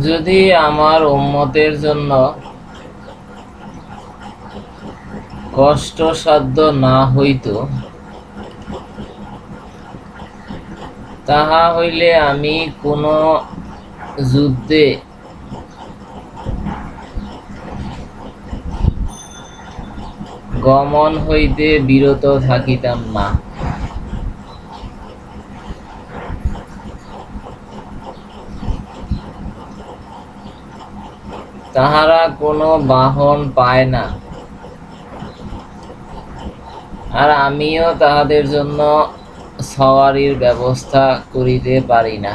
যদি আমার উম্মতের জন্য কষ্টসাধ্য না হইত, তাহা হইলে আমি কোনো যুদ্ধে গমন হইতে বিরত থাকিতাম না। তাহারা কোনো বাহন পায় না। আর আমিও তাহাদের জন্য সওয়ারির ব্যবস্থা করিতে পারি না।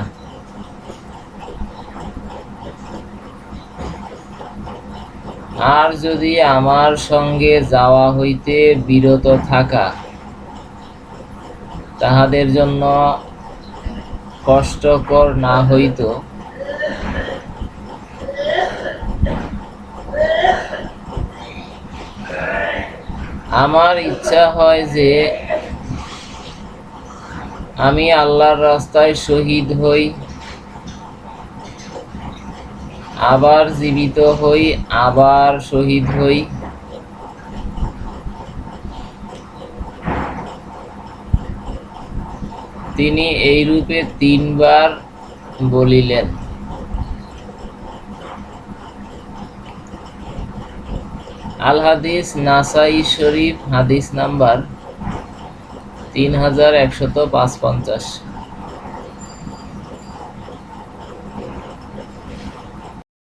আর যদি আমার সঙ্গে যাওয়া হইতে বিরত থাকা, তাহাদের জন্য কষ্টকর না হইত। আমার ইচ্ছা হয় যে আমি আল্লাহর রাস্তায় শহীদ হই, আবার জীবিত হই, আবার শহীদ হই। তিনি এই রূপে তিনবার বলিলেন। আল হাদিস নাসাই শরীফ হাদিস নাম্বার তিন হাজার একশত পাঁচ পঞ্চাশ